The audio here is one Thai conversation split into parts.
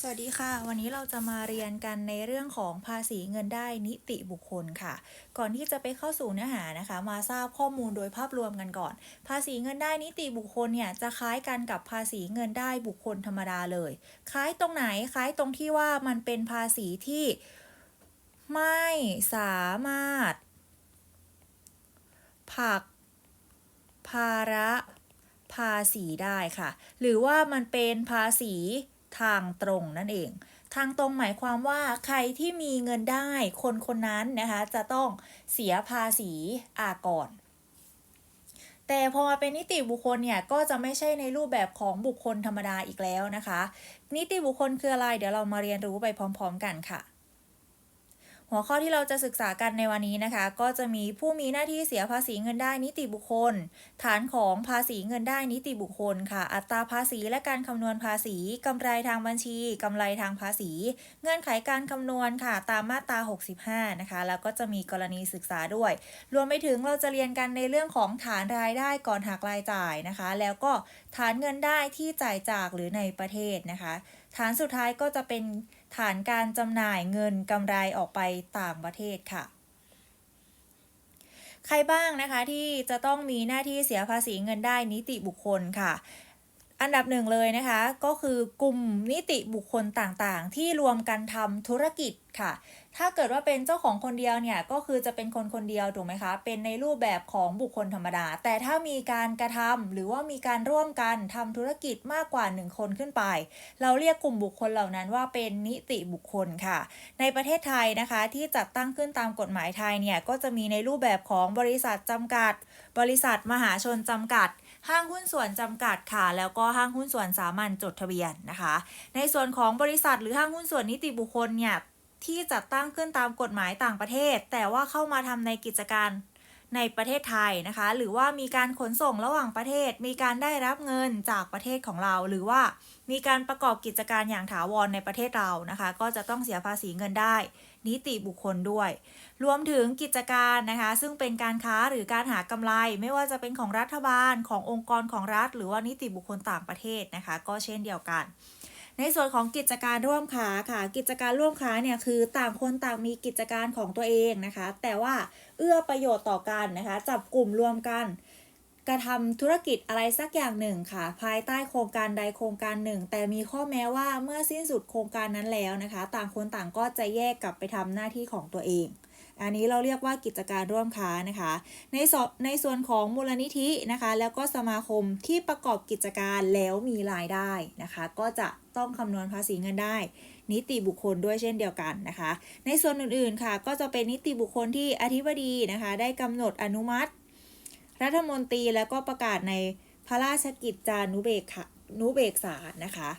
สวัสดีค่ะ วันนี้เราจะมาเรียนกันในเรื่องของภาษีเงินได้นิติบุคคลค่ะ ก่อนที่จะไปเข้าสู่เนื้อหานะคะ มาทราบข้อมูลโดยภาพรวมกันก่อน ภาษีเงินได้นิติบุคคลเนี่ยจะคล้ายกันกับภาษีเงินได้บุคคลธรรมดาเลย คล้ายตรงไหนคล้ายตรงที่ว่ามันเป็นภาษีที่ไม่สามารถ ผัก ภาระ ภาษีได้ค่ะ หรือว่ามันเป็นภาษี ทางตรงนั่นเอง ทางตรงหมายความว่าใครที่มีเงินได้คนคนนั้นนะคะจะต้องเสียภาษีอากรแต่พอมาเป็นนิติบุคคลเนี่ยก็จะไม่ใช่ในรูปแบบของบุคคลธรรมดาอีกแล้วนะคะ นิติบุคคลคืออะไรเดี๋ยวเรามาเรียนรู้ไปพร้อม ๆ กันค่ะ หัวข้อที่เราจะศึกษากันในวันนี้นะคะ ก็จะมีผู้มีหน้าที่เสียภาษีเงินได้นิติบุคคล ฐานของภาษีเงินได้นิติบุคคลค่ะ อัตราภาษีและการคำนวณภาษีกำไรทางบัญชี กำไรทางภาษี เงื่อนไขการคำนวณค่ะ ตามมาตรา 65 นะคะ แล้วก็จะมีกรณีศึกษาด้วย รวมไปถึงเราจะเรียนกันในเรื่องของฐานรายได้ก่อนหักรายจ่ายนะคะ แล้วก็ฐานเงินได้ที่จ่ายจากหรือในประเทศนะคะ ฐานสุดท้ายก็จะเป็น ฐานการจำหน่ายเงินกำไรออกไปต่างประเทศค่ะ ใครบ้างนะคะที่จะต้องมีหน้าที่เสียภาษีเงินได้นิติบุคคลค่ะอันดับหนึ่งเลยนะคะก็คือกลุ่มนิติบุคคลต่างๆ ที่รวมกันทำธุรกิจค่ะ ถ้าเกิดว่าเป็นเจ้าของคนเดียวเนี่ยก็คือจะเป็นคนคนเดียวถูกไหมคะ เป็นในรูปแบบของบุคคลธรรมดา แต่ถ้ามีการกระทำหรือว่ามีการร่วมกันทำธุรกิจมากกว่า 1 คนขึ้นไป เราเรียกกลุ่มบุคคลเหล่านั้นว่าเป็นนิติบุคคลค่ะ ในประเทศไทยนะคะที่จัดตั้งขึ้นตามกฎหมายไทยเนี่ยก็จะมีในรูปแบบของบริษัทจำกัด บริษัทมหาชนจำกัดห้างหุ้นส่วนจำกัดค่ะ แล้วก็ห้างหุ้นส่วนสามัญจดทะเบียนนะคะ ในส่วนของบริษัทหรือห้างหุ้นส่วนนิติบุคคลเนี่ย ที่จัดตั้งขึ้นตามกฎหมายต่างประเทศ แต่ว่าเข้ามาทำในกิจการในประเทศไทยนะคะ หรือว่ามีการขนส่งระหว่างประเทศ มีการได้รับเงินจากประเทศของเรา หรือว่ามีการประกอบกิจการอย่างถาวรในประเทศเรานะคะ ก็จะต้องเสียภาษีเงินได้ นิติบุคคลด้วย รวมถึงกิจการนะคะ ซึ่งเป็นการค้าหรือการหากำไร ไม่ว่าจะเป็นของรัฐบาลขององค์กรของรัฐ หรือว่านิติบุคคลต่างประเทศนะคะ ก็เช่นเดียวกัน ในส่วนของกิจการร่วมค้าค่ะ กิจการร่วมค้าเนี่ยคือต่างคนต่างมีกิจการของตัวเองนะคะ แต่ว่าเอื้อประโยชน์ต่อกันนะคะ จับกลุ่มรวมกัน กระทำธุรกิจอะไรสักอย่างหนึ่งค่ะ ภายใต้โครงการใดโครงการหนึ่ง แต่มีข้อแม้ว่าเมื่อสิ้นสุดโครงการนั้นแล้วนะคะ ต่างคนต่างก็จะแยกกลับไปทำหน้าที่ของตัวเอง อันนี้เราเรียกว่ากิจการร่วมค้านะคะ ในสในส่วนของมูลนิธินะคะ แล้วก็สมาคมที่ประกอบกิจการแล้วมีรายได้นะคะ ก็จะต้องคำนวณภาษีเงินได้ นิติบุคคลด้วยเช่นเดียวกันนะคะ ในส่วนอื่นๆค่ะ ก็จะเป็นนิติบุคคลที่อธิบดีนะคะ ได้กำหนดอนุมัติ รัฐมนตรีแล้วก็ประกาศในพระราชกิจจานุเบกขานุเบกษานะคะ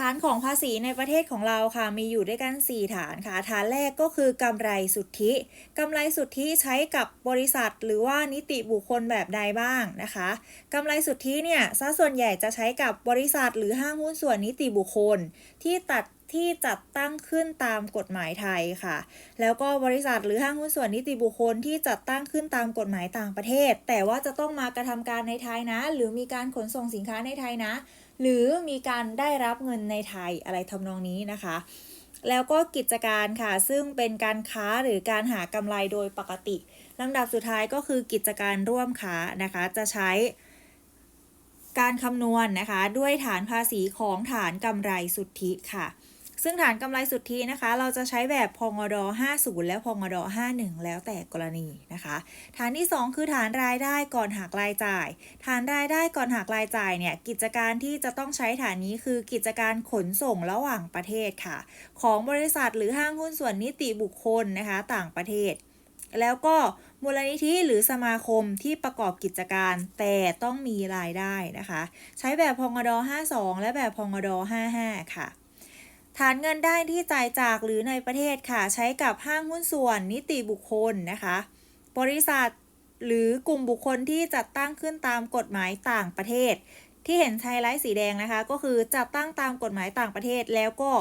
ฐานของภาษีในประเทศของเราค่ะมีอยู่ด้วยกัน 4 ฐานค่ะ ฐานแรกก็คือกำไรสุทธิกำไรสุทธิใช้กับบริษัท หรือว่านิติบุคคลแบบใดบ้างนะคะกำไรสุทธิเนี่ยซะส่วนใหญ่จะใช้กับบริษัท หรือห้างหุ้นส่วนนิติบุคคล ที่ตัด ที่จัดตั้งขึ้นตามกฎหมายไทยค่ะ แล้วก็บริษัทหรือห้างหุ้นส่วนนิติบุคคลที่จัดตั้งขึ้นตามกฎหมายต่างประเทศ แต่ว่าจะต้องมากระทำการในไทยนะ หรือมีการขนส่งสินค้าในไทยนะ หรือมีการได้รับเงินในไทยอะไรทำนองนี้นะคะแล้วก็กิจการค่ะ ซึ่งเป็นการค้าหรือการหากำไรโดยปกติลำดับสุดท้ายก็คือกิจการร่วมค้านะคะ จะใช้การคำนวณนะคะ ด้วยฐานภาษีของฐานกำไรสุทธิค่ะ ซึ่งฐานกำไรสุทธินะคะ เราจะใช้แบบพงอด50 และพงด51 แล้วแต่กรณีนะคะ ฐานที่ 2 คือฐานรายได้ก่อนหักรายจ่าย ฐานรายได้ก่อนหักรายจ่ายเนี่ยกิจการที่จะต้องใช้ฐานนี้คือกิจการขนส่งระหว่างประเทศค่ะ ของบริษัทหรือห้างหุ้นส่วนนิติบุคคลนะคะต่างประเทศ แล้วก็มูลนิธิหรือสมาคมที่ประกอบกิจการแต่ต้องมีรายได้นะคะ ใช้แบบพงอด52 และแบบพงอด55 ค่ะ ฐานเงินได้ที่จ่ายจากหรือในประเทศค่ะใช้กับห้างหุ้นส่วนนิติบุคคลนะคะ บริษัทหรือกลุ่มบุคคลที่จัดตั้งขึ้นตามกฎหมายต่างประเทศ ที่เห็นไฮไลท์สีแดงนะคะ ก็คือจัดตั้งตามกฎหมายต่างประเทศแล้วก็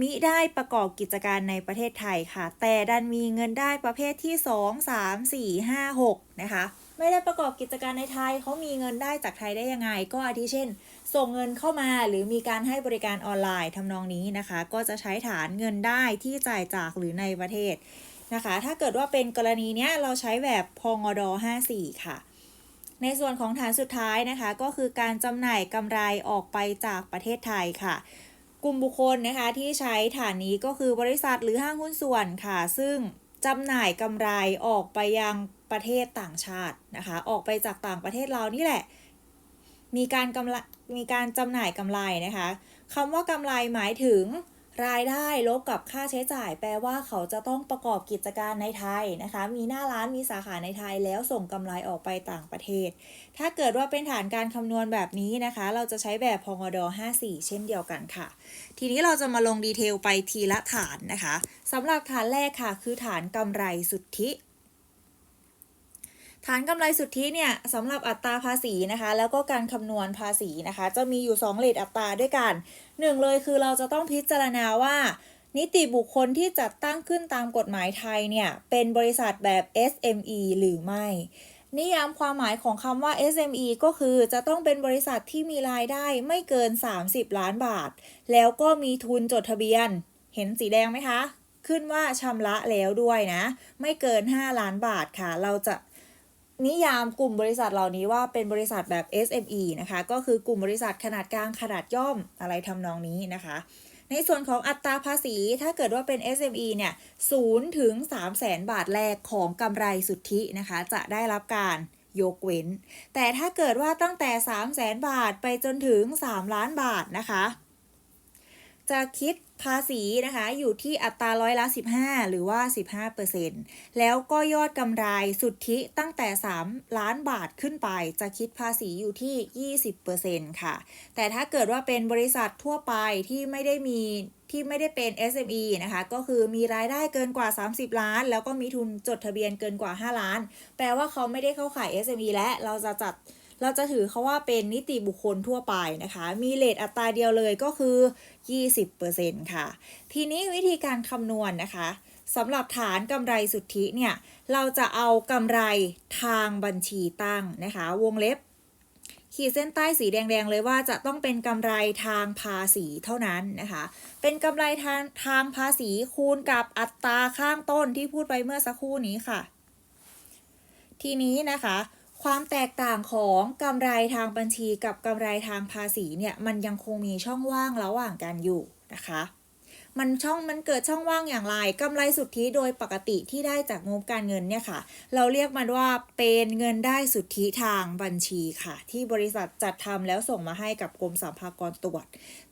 มิได้ประกอบกิจการในประเทศไทยค่ะ แต่ดันมีเงินได้ประเภทที่ 2 3 4 5 6 นะคะ ไม่ได้ประกอบกิจการในไทยเขามีเงินได้จากไทยได้ยังไง ก็อาทิเช่น ส่งเงินเข้ามาหรือมีการให้บริการออนไลน์ทำนองนี้นะคะ ก็จะใช้ฐานเงินได้ที่จ่ายจากหรือในประเทศนะคะ ถ้าเกิดว่าเป็นกรณีเนี้ยเราใช้แบบพงอด54 ค่ะ ในส่วนของฐานสุดท้ายนะคะ ก็คือการจำหน่ายกำไรออกไปจากประเทศไทยค่ะกลุ่มบุคคลนะคะที่ใช้ฐานนี้ก็คือบริษัทหรือห้างหุ้นส่วนค่ะ ซึ่งจำหน่ายกำไรออกไปยัง ประเทศต่างชาตินะคะ ออกไปจากต่างประเทศเรานี่แหละ มีการกำไรมีการจำหน่ายกำไรนะคะคำว่ากำไรหมายถึงรายได้ลบกับค่าใช้จ่าย แปลว่าเขาจะต้องประกอบกิจการในไทยนะคะ มีหน้าร้านมีสาขาในไทยแล้วส่งกำไรออกไปต่างประเทศ ถ้าเกิดว่าเป็นฐานการคำนวณแบบนี้นะคะ เราจะใช้แบบพงด54 เช่นเดียวกันค่ะ ทีนี้เราจะมาลงดีเทลไปทีละฐานนะคะสำหรับฐานแรกค่ะ คือฐานกำไรสุทธิ ฐานกำไรสุทธิเนี่ยสำหรับอัตราภาษีนะคะ แล้วก็การคำนวณภาษีนะคะ จะมีอยู่ 2 เลทอัตราด้วยกันหนึ่งเลยคือเราจะต้องพิจารณาว่า นิติบุคคลที่จัดตั้งขึ้นตามกฎหมายไทยเนี่ยเป็นบริษัทแบบ SME หรือไม่ นิยามความหมายของคำว่า SME ก็คือจะต้องเป็นบริษัทที่มีรายได้ไม่เกิน 30 ล้านบาท แล้วก็มีทุนจดทะเบียน เห็นสีแดงไหมคะขึ้นว่าชำระแล้วด้วยนะ ไม่เกิน 5 ล้านบาทค่ะ เราจะ นิยามกลุ่มบริษัทเหล่านี้ว่าเป็นบริษัทแบบ SME นะคะ ก็คือกลุ่มบริษัทขนาดกลางขนาดย่อมอะไรทำนองนี้นะคะ ในส่วนของอัตราภาษีถ้าเกิดว่าเป็น SME เนี่ย0ถึง3แสนบาทแรกของกำไรสุทธินะคะ จะได้รับการยกเว้น แต่ถ้าเกิดว่าตั้งแต่3 0 0แสนบาทไปจนถึง 3 ล้านบาทนะคะ จะคิด ภาษีนะคะอยู่ที่อัตราร้อยละ 15 หรือว่า 15%แล้วก็ยอดกำไรสุทธิตั้งแต่ 3 ล้านบาทขึ้นไป จะคิดภาษีอยู่ที่ 20%ค่ะ แต่ถ้าเกิดว่าเป็นบริษัททั่วไปที่ไม่ได้มีที่ไม่ได้เป็น SME นะคะ ก็คือมีรายได้เกินกว่า 30 ล้าน แล้วก็มีทุนจดทะเบียนเกินกว่า 5 ล้าน แปลว่าเขาไม่ได้เข้าข่าย SME และเราจะจัด เราจะถือเขาว่าเป็นนิติบุคคลทั่วไปนะคะ มีเลทอัตราเดียวเลยก็คือ 20%ค่ะ ทีนี้วิธีการคำนวณนะคะสำหรับฐานกำไรสุทธิเนี่ย เราจะเอากำไรทางบัญชีตั้งนะคะ วงเล็บ ขีดเส้นใต้สีแดงๆเลยว่าจะต้องเป็นกำไรทางภาษีเท่านั้นนะคะ เป็นกำไรทางทางภาษีคูณกับอัตราข้างต้นที่พูดไปเมื่อสักครู่นี้ค่ะ ทีนี้นะคะ ความแตกต่างของกำไรทางบัญชีกับกำไรทางภาษีเนี่ยมันยังคงมีช่องว่างระหว่างกันอยู่นะคะ มันช่องมันเกิดช่องว่างอย่างไรกำไรสุทธิโดยปกติที่ได้จากงบการเงินเนี่ยค่ะ เราเรียกมันว่าเป็นเงินได้สุทธิทางบัญชีค่ะ ที่บริษัทจัดทำแล้วส่งมาให้กับกรมสรรพากรตรวจ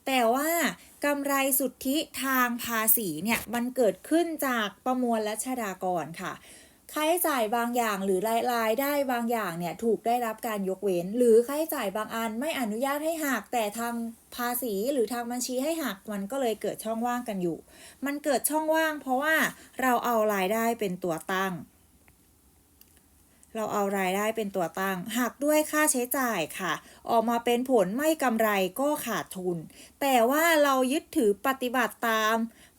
แต่ว่ากำไรสุทธิทางภาษีเนี่ยมันเกิดขึ้นจากประมวลและชดากรค่ะ ค่าใช้จ่ายบางอย่างหรือรายรายได้บางอย่างเนี่ยถูกได้รับการยกเว้น หรือค่าใช้จ่ายบางอันไม่อนุญาตให้หักแต่ทางภาษีหรือทางบัญชีให้หักมันก็เลยเกิดช่องว่างกันอยู่ มันเกิดช่องว่าง เพราะว่าเราเอารายได้เป็นตัวตั้ง เราเอารายได้เป็นตัวตั้งหักด้วยค่าใช้จ่ายค่ะ ออกมาเป็นผลไม่กำไรก็ขาดทุน แต่ว่าเรายึดถือปฏิบัติตาม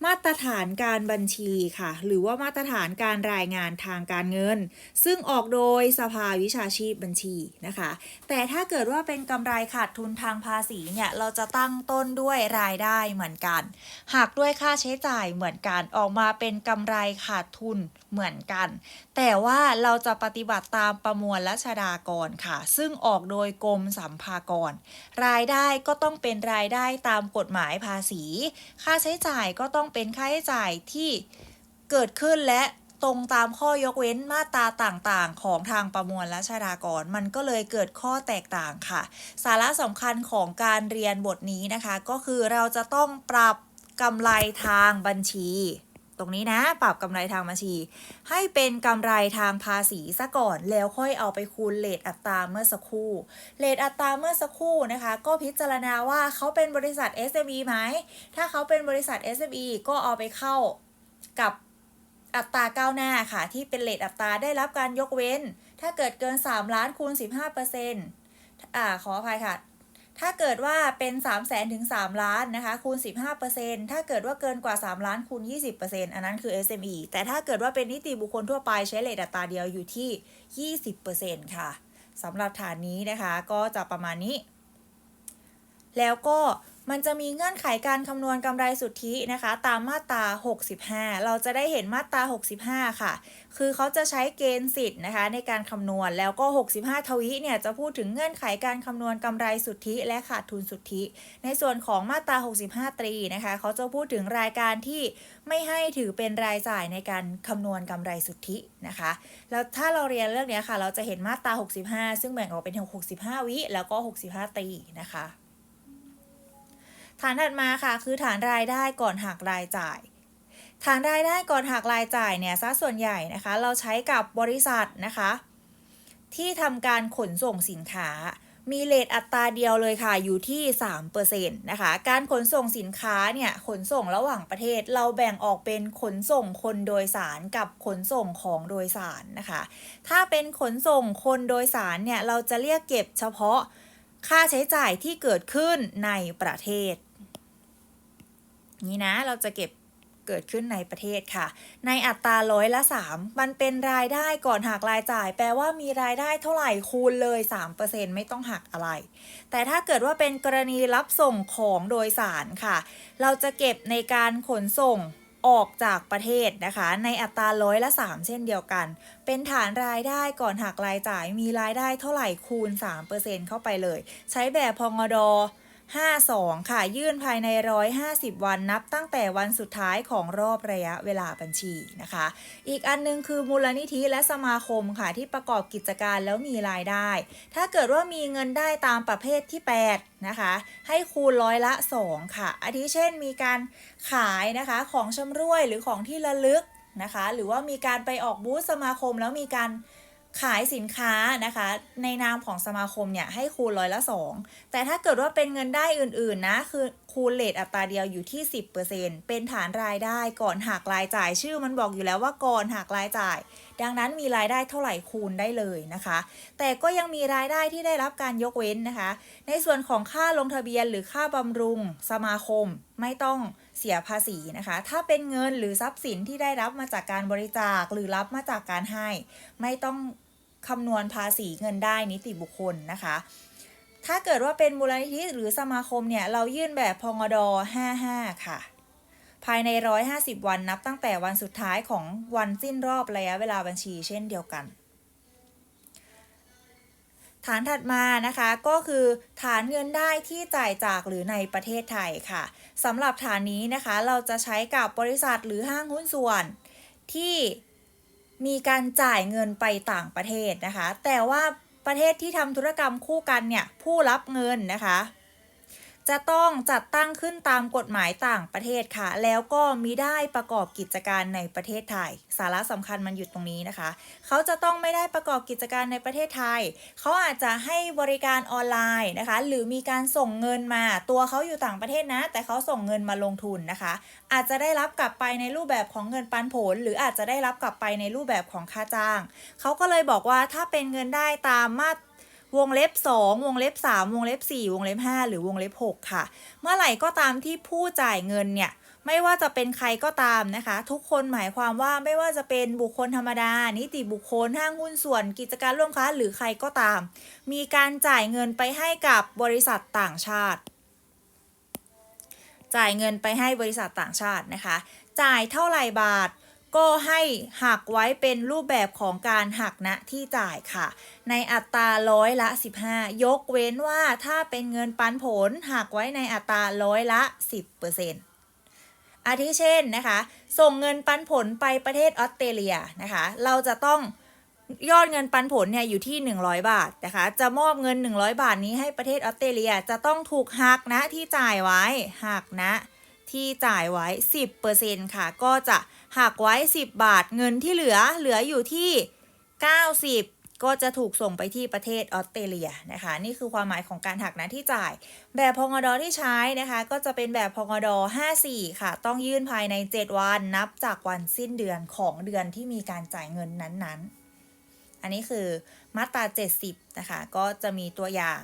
มาตรฐานการบัญชีค่ะ หรือว่ามาตรฐานการรายงานทางการเงิน ซึ่งออกโดยสภาวิชาชีพบัญชีนะคะ แต่ถ้าเกิดว่าเป็นกำไรขาดทุนทางภาษีเนี่ยเราจะตั้งต้นด้วยรายได้เหมือนกันหักด้วยค่าใช้จ่ายเหมือนกันออกมาเป็นกำไรขาดทุนเหมือนกัน แต่ว่าเราจะปฏิบัติตามประมวลและชดากรค่ะ ซึ่งออกโดยกรมสัมภากร รายได้ก็ต้องเป็นรายได้ตามกฎหมายภาษี ค่าใช้จ่ายก็ต้องเป็นค่าใช้จ่ายที่เกิดขึ้นและตรงตามข้อยกเว้นมาตราต่างๆ ของทางประมวลและชดากร มันก็เลยเกิดข้อแตกต่างค่ะ สาระสำคัญของการเรียนบทนี้นะคะ ก็คือเราจะต้องปรับกำไรทางบัญชี ตรงนี้นะ ปรับกำไรทางบัญชี ให้เป็นกำไรทางภาษีซะก่อน แล้วค่อยเอาไปคูณเลทอัตราเมื่อสักครู่ เลทอัตราเมื่อสักครู่นะคะ ก็พิจารณาว่าเขาเป็นบริษัท SME ไหม ถ้าเขาเป็นบริษัท SME ก็เอาไปเข้ากับอัตราก้าวหน้าค่ะ ที่เป็นเลทอัตราได้รับการยกเว้น ถ้าเกิดเกิน 3 ล้านคูณ 15%อ่าขออภัยค่ะ ถ้าเกิดว่าเป็น 3 0 0แสนถึง 3 ล้านนะคะคูณ 15%ถ้าเกิดว่าเกินกว่า 3 ล้านคูณ 20%อันนั้นคือ SME แต่ถ้าเกิดว่าเป็นนิติบุคคลทั่วไปใช้เลทอัตราเดียวอยู่ที่ 20%ค่ะสำหรับฐานนี้นะคะก็จะประมาณนี้ แล้วก็ มันจะมีเงื่อนไขการคำนวณกำไรสุทธินะคะ ตามมาตรา 65 เราจะได้เห็นมาตรา 65 ค่ะ คือเขาจะใช้เกณฑ์สิทธิ์นะคะ ในการคำนวณแล้วก็ 65 ทวีเนี่ยจะพูดถึงเงื่อนไขการคำนวณกำไรสุทธิ และขาดทุนสุทธิ ในส่วนของมาตรา 65 ตรีนะคะเขาจะพูดถึงรายการที่ไม่ให้ถือเป็นรายจ่ายในการคำนวณกำไรสุทธินะคะ แล้วถ้าเราเรียนเรื่องนี้ค่ะ เราจะเห็นมาตรา 65 ซึ่งแบ่งออกเป็น 65 วิแล้วก็ 65 ตรีนะคะ ฐานถัดมาค่ะ คือฐานรายได้ก่อนหักรายจ่าย ฐานรายได้ก่อนหักรายจ่ายเนี่ยซะส่วนใหญ่นะคะ เราใช้กับบริษัทนะคะ ที่ทำการขนส่งสินค้า มีเลทอัตราเดียวเลยค่ะอยู่ที่3%นะคะ การขนส่งสินค้าเนี่ยขนส่งระหว่างประเทศเราแบ่งออกเป็นขนส่งคนโดยสารกับขนส่งของโดยสารนะคะ ถ้าเป็นขนส่งคนโดยสารเนี่ยเราจะเรียกเก็บเฉพาะค่าใช้จ่ายที่เกิดขึ้นในประเทศ นี้นะเราจะเก็บเกิดขึ้นในประเทศค่ะ ในอัตราร้อยละ 3 มันเป็นรายได้ก่อนหักรายจ่าย แปลว่ามีรายได้เท่าไหร่คูณเลย 3%ไม่ต้องหักอะไร แต่ถ้าเกิดว่าเป็นกรณีรับส่งของโดยสารค่ะ เราจะเก็บในการขนส่งออกจากประเทศนะคะ ในอัตราร้อยละ 3 เช่นเดียวกัน เป็นฐานรายได้ก่อนหักรายจ่ายมีรายได้เท่าไหร่คูณ 3%เข้าไปเลย ใช้แบบพงด 52 ค่ะ ยื่นภายใน 150 วันนับตั้งแต่วันสุดท้ายของรอบระยะเวลาบัญชีนะคะ อีกอันนึงคือมูลนิธิและสมาคมค่ะที่ประกอบกิจการแล้วมีรายได้ ถ้าเกิดว่ามีเงินได้ตามประเภทที่ 8 นะคะ ให้คูณร้อยละ 2 ค่ะอาทิเช่นมีการขายนะคะของชำร่วยหรือของที่ระลึกนะคะ หรือว่ามีการไปออกบูธสมาคมแล้วมีการ ขายสินค้านะคะ ในนามของสมาคมเนี่ยให้คูณร้อยละ2แต่ถ้าเกิดว่าเป็นเงินได้อื่นๆนะคือคูณเลทอัตราเดียวอยู่ที่ 10%เป็นฐานรายได้ก่อนหักรายจ่ายชื่อมันบอกอยู่แล้วว่าก่อนหักรายจ่าย ดังนั้นมีรายได้เท่าไหร่คูณได้เลยนะคะ แต่ก็ยังมีรายได้ที่ได้รับการยกเว้นนะคะ ในส่วนของค่าลงทะเบียนหรือค่าบำรุงสมาคมไม่ต้องเสียภาษีนะคะ ถ้าเป็นเงินหรือทรัพย์สินที่ได้รับมาจากการบริจาคหรือรับมาจากการให้ ไม่ต้อง คำนวณภาษีเงินได้นิติบุคคลนะคะ ถ้าเกิดว่าเป็นมูลนิธิหรือสมาคมเนี่ย เรายื่นแบบพงด55 ค่ะ ภายใน 150 วันนับตั้งแต่วันสุดท้ายของวันสิ้นรอบระยะเวลาบัญชีเช่นเดียวกัน ฐานถัดมานะคะก็คือฐานเงินได้ที่จ่ายจากหรือในประเทศไทยค่ะสำหรับฐานนี้นะคะเราจะใช้กับบริษัทหรือห้างหุ้นส่วนที่ มีการจ่ายเงินไปต่างประเทศนะคะ แต่ว่าประเทศที่ทำธุรกรรมคู่กันเนี่ยผู้รับเงินนะคะ จะต้องจัดตั้งขึ้นตามกฎหมายต่างประเทศค่ะ แล้วก็มิได้ประกอบกิจการในประเทศไทย สาระสำคัญมันอยู่ตรงนี้นะคะ เขาจะต้องไม่ได้ประกอบกิจการในประเทศไทย เขาอาจจะให้บริการออนไลน์นะคะ หรือมีการส่งเงินมา ตัวเขาอยู่ต่างประเทศนะ แต่เขาส่งเงินมาลงทุนนะคะ อาจจะได้รับกลับไปในรูปแบบของเงินปันผล หรืออาจจะได้รับกลับไปในรูปแบบของค่าจ้าง เขาก็เลยบอกว่าถ้าเป็นเงินได้ตามมาตร วงเล็บ 2 วงเล็บ 3 วงเล็บ 4 วงเล็บ 5 หรือวงเล็บ 6 ค่ะ เมื่อไหร่ก็ตามที่ผู้จ่ายเงินเนี่ยไม่ว่าจะเป็นใครก็ตามนะคะ ทุกคนหมายความว่าไม่ว่าจะเป็นบุคคลธรรมดา นิติบุคคลห้างหุ้นส่วนกิจการร่วมค้าหรือใครก็ตาม มีการจ่ายเงินไปให้กับบริษัทต่างชาติ จ่ายเงินไปให้บริษัทต่างชาตินะคะ จ่ายเท่าไหร่บาท ก็ให้หักไว้เป็นรูปแบบของการหักณที่จ่ายค่ะ ในอัตราร้อยละ 15 ยกเว้นว่าถ้าเป็นเงินปันผลหักไว้ในอัตราร้อยละ 10%อาทิเช่นนะคะ ส่งเงินปันผลไปประเทศออสเตรเลียนะคะ เราจะต้องยอดเงินปันผลเนี่ยอยู่ที่ 100 บาทนะคะ จะมอบเงิน 100 บาทนี้ให้ประเทศออสเตรเลียจะต้องถูกหักนะที่จ่ายไว้หักนะ ที่จ่ายไว้ 10%ค่ะ ก็จะหักไว้ 10 บาท เงินที่เหลือเหลืออยู่ที่ 90ก็จะถูกส่งไปที่ประเทศออสเตรเลียนะคะ นี่คือความหมายของการหักนะที่จ่าย แบบพงดอที่ใช้นะคะ ก็จะเป็นแบบพงดอ54 ค่ะ ต้องยื่นภายใน 7 วันนับจากวันสิ้นเดือนของเดือนที่มีการจ่ายเงินนั้นๆ อันนี้คือมาตรา 70 นะคะ ก็จะมีตัวอย่าง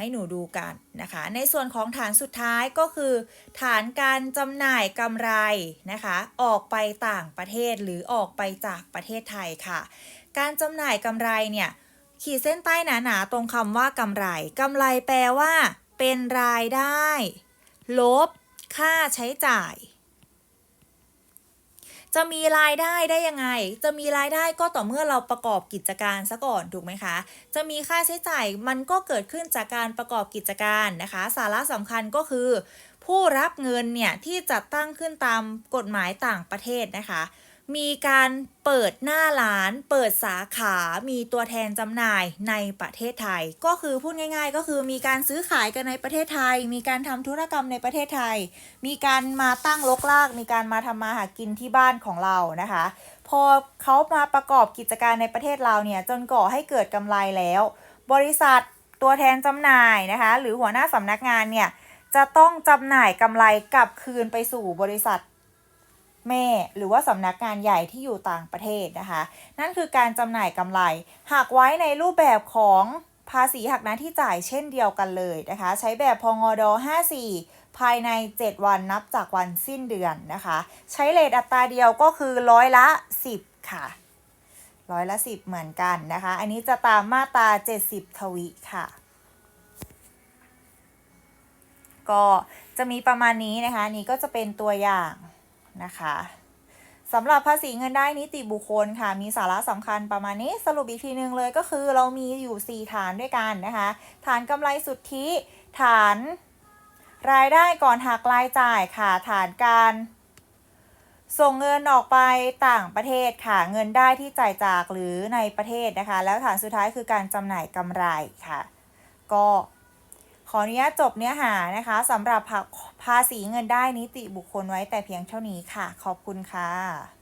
ให้หนูดูกันนะคะ ในส่วนของฐานสุดท้ายก็คือ ฐานการจำหน่ายกำไรนะคะ ออกไปต่างประเทศหรือออกไปจากประเทศไทยค่ะ การจำหน่ายกำไรเนี่ยขีดเส้นใต้หนาๆตรงคำว่ากำไรกำไรแปลว่า เป็นรายได้ ลบ ค่าใช้จ่าย จะมีรายได้ได้ยังไง จะมีรายได้ก็ต่อเมื่อเราประกอบกิจการซะก่อนถูกไหมคะ จะมีค่าใช้จ่ายมันก็เกิดขึ้นจากการประกอบกิจการนะคะ สาระสำคัญก็คือ ผู้รับเงินเนี่ยที่จัดตั้งขึ้นตามกฎหมายต่างประเทศนะคะ มีการเปิดหน้าร้าน เปิดสาขา มีตัวแทนจำหน่ายในประเทศไทย ก็คือพูดง่าย ๆ ก็คือมีการซื้อขายกันในประเทศไทย มีการทำธุรกรรมในประเทศไทย มีการมาตั้งลกลาก มีการมาทำมาหากินที่บ้านของเรานะคะ พอเขามาประกอบกิจการในประเทศเราเนี่ยจนก่อให้เกิดกำไรแล้ว บริษัทตัวแทนจำหน่ายนะคะ หรือหัวหน้าสำนักงานเนี่ยจะต้องจำหน่ายกำไรกลับคืนไปสู่บริษัท แม่หรือว่าสำนักงานใหญ่ที่อยู่ต่างประเทศนะคะ นั่นคือการจำหน่ายกำไรหากไว้ในรูปแบบของภาษีหักหน้าที่จ่ายเช่นเดียวกันเลยนะคะ ใช้แบบพงอด54 ภายใน 7 วันนับจากวันสิ้นเดือนนะคะ ใช้เลทอัตราเดียวก็คือร้อยละ 10 ค่ะ ร้อยละ 10 เหมือนกันนะคะ อันนี้จะตามมาตรา 70 ทวิค่ะ ก็จะมีประมาณนี้นะคะนนี้ก็จะเป็นตัวอย่าง นะคะสำหรับภาษีเงินได้นิติบุคคลค่ะ มีสาระสำคัญประมาณนี้สรุปอีกทีนึงเลยก็คือเรามีอยู่ 4 ฐานด้วยกันนะคะ ฐานกำไรสุทธิฐานรายได้ก่อนหักรายจ่ายค่ะฐานการ ส่งเงินออกไปต่างประเทศค่ะเงินได้ที่จ่ายจากหรือในประเทศนะคะ แล้วฐานสุดท้ายคือการจำหน่ายกำไรค่ะ ก็ ขออนุญาตจบเนื้อหานะคะสำหรับภาภาษีเงินได้นิติบุคคลไว้แต่เพียงเท่านี้ค่ะ ขอบคุณค่ะ